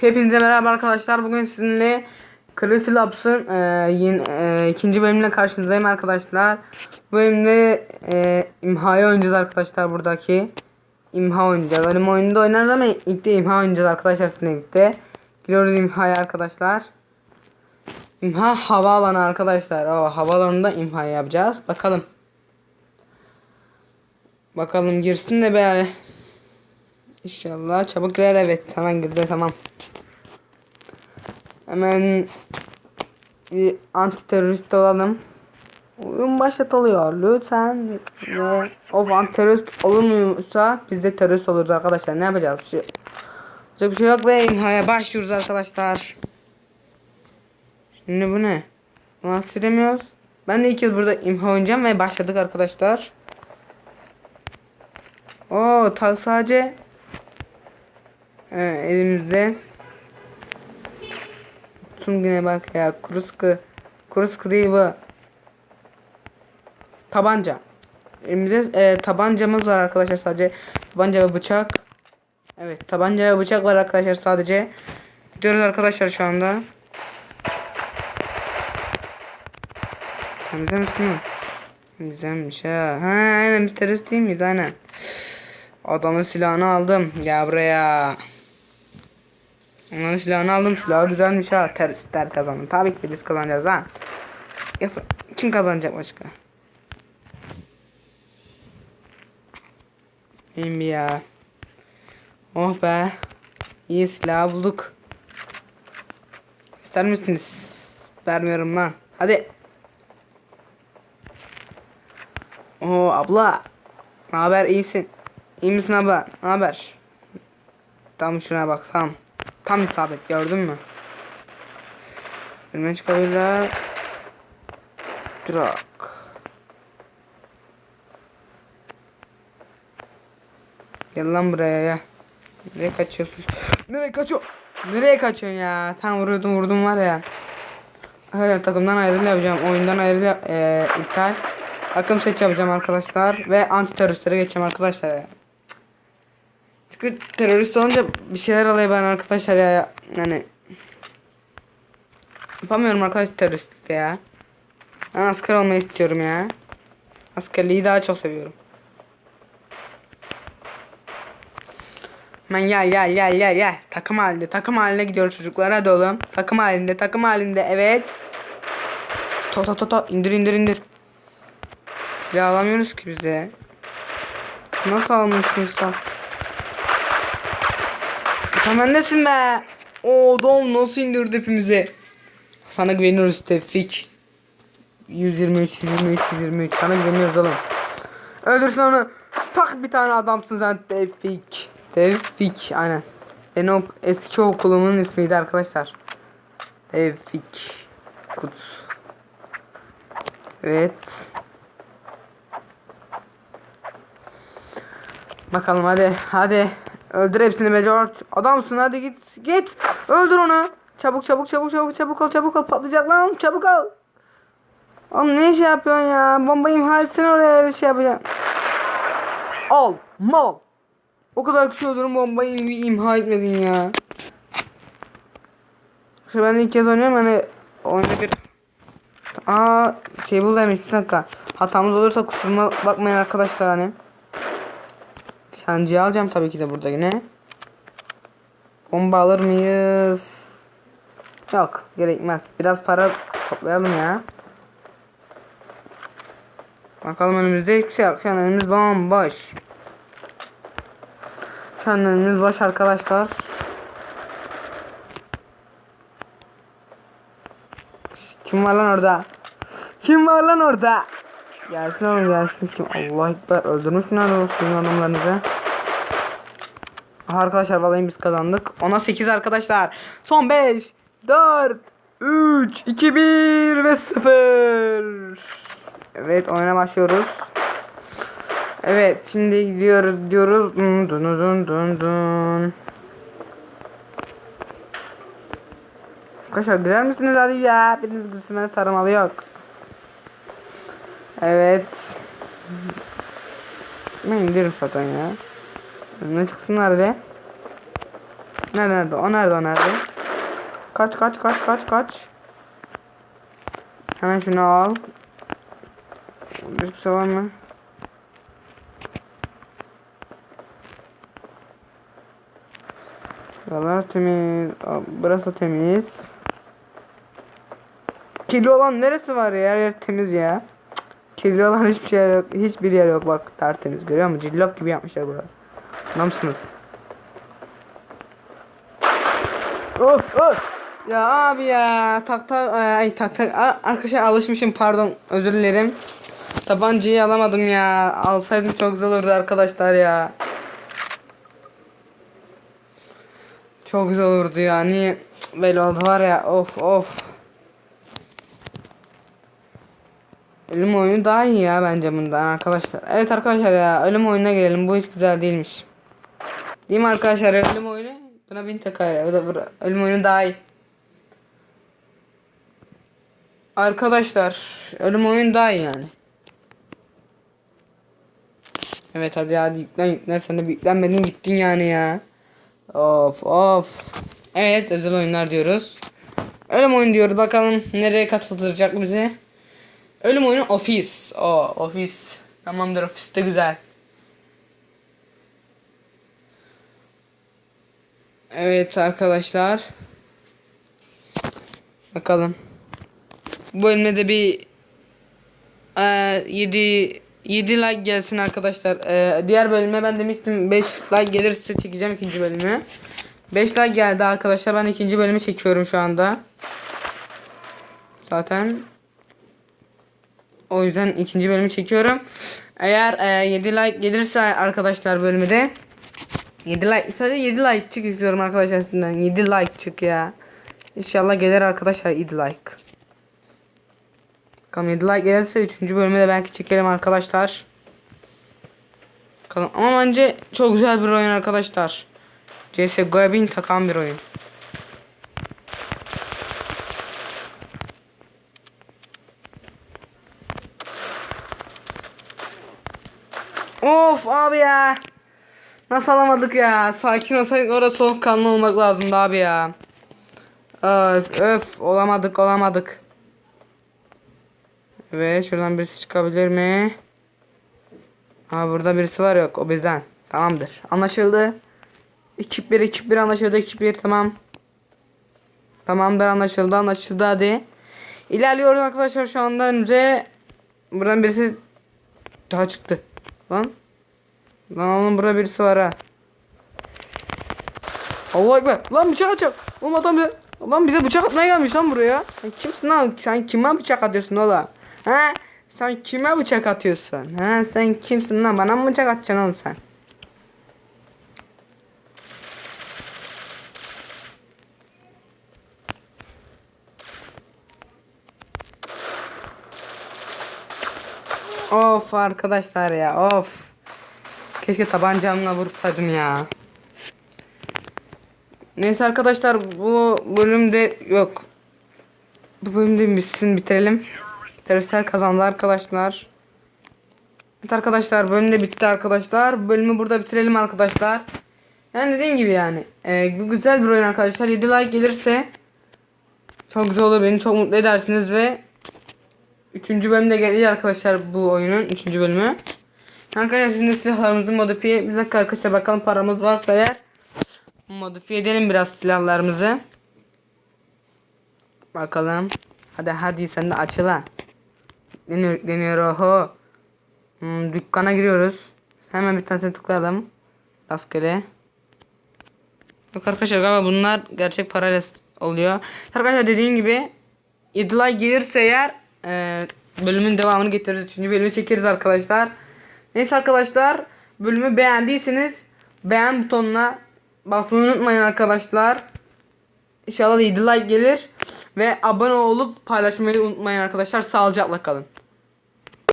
Hepinize merhaba arkadaşlar. Bugün sizinle Creative Labs'ın e, yeni, e, ikinci bölümüyle karşınızdayım arkadaşlar. Bu bölümde e, imhayı oynayacağız arkadaşlar buradaki. İmha oynayacağız. Benim oyunda oynarız ama ilk de imha oynayacağız arkadaşlar sizinle birlikte. Giriyoruz imhaya arkadaşlar. İmha havaalanı arkadaşlar. O havaalanında imha yapacağız. Bakalım. Bakalım girsin de be. İnşallah çabuk girer evet. Hemen girdi tamam. Hemen bir anti terörist olalım. Oyun başlatılıyor lütfen. Ve of anti terörist olmuyorsa biz de terörist oluruz arkadaşlar. Ne yapacağız? Bir şey, Yapacak bir şey yok ve imhaya başlıyoruz arkadaşlar. Şimdi bu ne? Bunu aktaramıyoruz. Ben de ilk kez burada imha oynayacağım ve başladık arkadaşlar. Oo sadece ee, elimizde Sungine bak ya kuruskı kuruskı değil bu tabanca elimizde e, tabancamız var arkadaşlar sadece tabanca ve bıçak evet tabanca ve bıçak var arkadaşlar sadece gidiyoruz arkadaşlar şu anda Temizle misin? Güzelmiş ha. Ha aynen biz terörist değil miyiz aynen. Adamın silahını aldım. Gel buraya. Onun silahını aldım. Silahı güzelmiş ha. Teröristler kazandı. Tabii ki biz kazanacağız ha. Yasa kim kazanacak başka? Bir ya. Oh be. İyi silah bulduk. İster misiniz? Vermiyorum lan. Hadi. Oo abla. Ne haber iyisin? İyi misin abla? Ne haber? Tam şuna bak tam. Tam isabet gördün mü? Önüme çıkabilirler. Durak. Gel lan buraya ya. Nereye kaçıyorsun? Nereye kaçıyor? Nereye kaçıyorsun ya? Tam vuruyordum vurdum var ya. Hayır takımdan ayrıl yapacağım. Oyundan ayrıl e, iptal. Takım seç yapacağım arkadaşlar. Ve anti teröristlere geçeceğim arkadaşlar. Çünkü terörist olunca bir şeyler oluyor ben arkadaşlar ya. Yani yapamıyorum arkadaşlar terörist ya. Ben asker olmayı istiyorum ya. Askerliği daha çok seviyorum. Ben gel gel gel gel gel. Takım halinde takım halinde gidiyoruz çocuklar hadi oğlum. Takım halinde takım halinde evet. To to to to indir indir indir. Silah alamıyoruz ki bize. Nasıl almışsın sen? Sen bendesin be. Oo dom nasıl indirdi hepimize. Sana güveniyoruz Tevfik. 123 123 123 sana güveniyoruz oğlum. Öldürsün onu. Tak bir tane adamsın sen Tevfik. Tevfik aynen. Ben o eski okulumun ismiydi arkadaşlar. Tevfik. Kuts. Evet. Bakalım hadi hadi. Öldür hepsini be George. Adamsın hadi git git. Öldür onu. Çabuk çabuk çabuk çabuk çabuk ol çabuk ol patlayacak lan çabuk ol. Oğlum ne şey yapıyorsun ya? Bomba imha etsene oraya öyle şey yapacaksın. Al mal. O kadar kişi öldürün bombayı im- imha etmedin ya. Şimdi ben ilk kez oynuyorum hani oyunda bir Aa şey bul demiş bir dakika. Hatamız olursa kusuruma bakmayın arkadaşlar hani. Şancıyı alacağım tabii ki de burada yine. Bomba alır mıyız? Yok gerekmez. Biraz para toplayalım ya. Bakalım önümüzde hiçbir şey yok. Şu an önümüz bomboş. Şu an önümüz boş arkadaşlar. Kim var lan orada? Kim var lan orada? Gelsin oğlum gelsin kim? Allah ekber öldürmüş mü lan o adamlarınızı? Arkadaşlar vallahi biz kazandık. Ona 8 arkadaşlar. Son 5 4 3 2 1 ve 0. Evet oyuna başlıyoruz. Evet şimdi gidiyoruz diyoruz. Dun dun dun dun dun. Arkadaşlar girer misiniz hadi ya? Biriniz girsin bende taramalı yok. Evet. Ben indiririm zaten ya. Ne çıksınlar be. Ne nerede? O nerede? O nerede? Kaç kaç kaç kaç kaç. Hemen şunu al. Bir şey var mı? Buralar temiz. Burası temiz. Kirli olan neresi var ya? Her yer temiz ya. Kirli olan hiçbir şey yok. Hiçbir yer yok bak. Tertemiz görüyor musun? Cillop gibi yapmışlar buraları. Anlamsınız. Oh oh. Ya abi ya tak tak ay tak tak arkadaşlar alışmışım pardon özür dilerim. Tabancayı alamadım ya. Alsaydım çok güzel olurdu arkadaşlar ya. Çok güzel olurdu ya. Niye böyle oldu var ya. Of of. Ölüm oyunu daha iyi ya bence bundan arkadaşlar. Evet arkadaşlar ya ölüm oyununa gelelim. Bu hiç güzel değilmiş. Değil mi arkadaşlar ölüm oyunu? Buna bin takar ya. Bu da ölüm oyunu daha iyi. Arkadaşlar ölüm oyunu daha iyi yani. Evet hadi hadi yüklen yüklen sen de yüklenmedin gittin yani ya. Of of. Evet özel oyunlar diyoruz. Ölüm oyun diyoruz bakalım nereye katılacak bize. Ölüm oyunu ofis. O ofis. Tamamdır ofis de güzel. Evet arkadaşlar. Bakalım. Bu bölümde de bir e, 7 7 like gelsin arkadaşlar. E, diğer bölüme ben demiştim 5 like gelirse çekeceğim ikinci bölümü. 5 like geldi arkadaşlar. Ben ikinci bölümü çekiyorum şu anda. Zaten o yüzden ikinci bölümü çekiyorum. Eğer e, 7 like gelirse arkadaşlar bölümü de 7 like sadece 7 like çık istiyorum arkadaşlar sizden. 7 like çık ya. İnşallah gelir arkadaşlar 7 like. Bakalım 7 like gelirse 3. bölümü de belki çekelim arkadaşlar. Bakalım ama bence çok güzel bir oyun arkadaşlar. CSGO'ya bin takan bir oyun. Of abi ya. Nasıl alamadık ya? Sakin olsaydık orada soğukkanlı olmak lazımdı abi ya. Öf öf olamadık olamadık. Ve şuradan birisi çıkabilir mi? Ha burada birisi var yok o bizden. Tamamdır. Anlaşıldı. Ekip 1 ekip 1 anlaşıldı ekip 1 tamam. Tamamdır anlaşıldı anlaşıldı hadi. İlerliyoruz arkadaşlar şu anda önümüze. Buradan birisi daha çıktı. Lan. Lan oğlum burada birisi var ha. Allah ekber. Lan bıçak atacak. Oğlum adam bize. Lan bize bıçak atmaya gelmiş lan buraya. Sen kimsin lan? Sen kime bıçak atıyorsun oğlum? Ha? Sen kime bıçak atıyorsun? Ha? Sen kimsin lan? Bana mı bıçak atacaksın oğlum sen? Of arkadaşlar ya of. Keşke tabancamla vursaydım ya. Neyse arkadaşlar bu bölümde yok. Bu bölümde bitsin bitirelim. Teröristler kazandı arkadaşlar. Evet arkadaşlar bölüm de bitti arkadaşlar. Bölümü burada bitirelim arkadaşlar. Yani dediğim gibi yani. E, bu güzel bir oyun arkadaşlar. 7 like gelirse çok güzel olur. Beni çok mutlu edersiniz ve Üçüncü bölümde geliyor arkadaşlar bu oyunun üçüncü bölümü. Arkadaşlar şimdi silahlarımızı modifiye bir dakika arkadaşlar bakalım paramız varsa eğer modifiye edelim biraz silahlarımızı. Bakalım. Hadi hadi sen de açıla. Deniyor, deniyor oho. Hmm, dükkana giriyoruz. Hemen bir tanesini tıklayalım. Rastgele. Yok arkadaşlar galiba bunlar gerçek parayla oluyor. Arkadaşlar dediğim gibi 7 like gelirse eğer e, bölümün devamını getiririz. Üçüncü bölümü çekeriz arkadaşlar. Neyse arkadaşlar bölümü beğendiyseniz beğen butonuna basmayı unutmayın arkadaşlar. İnşallah 7 like gelir. Ve abone olup paylaşmayı unutmayın arkadaşlar. Sağlıcakla kalın.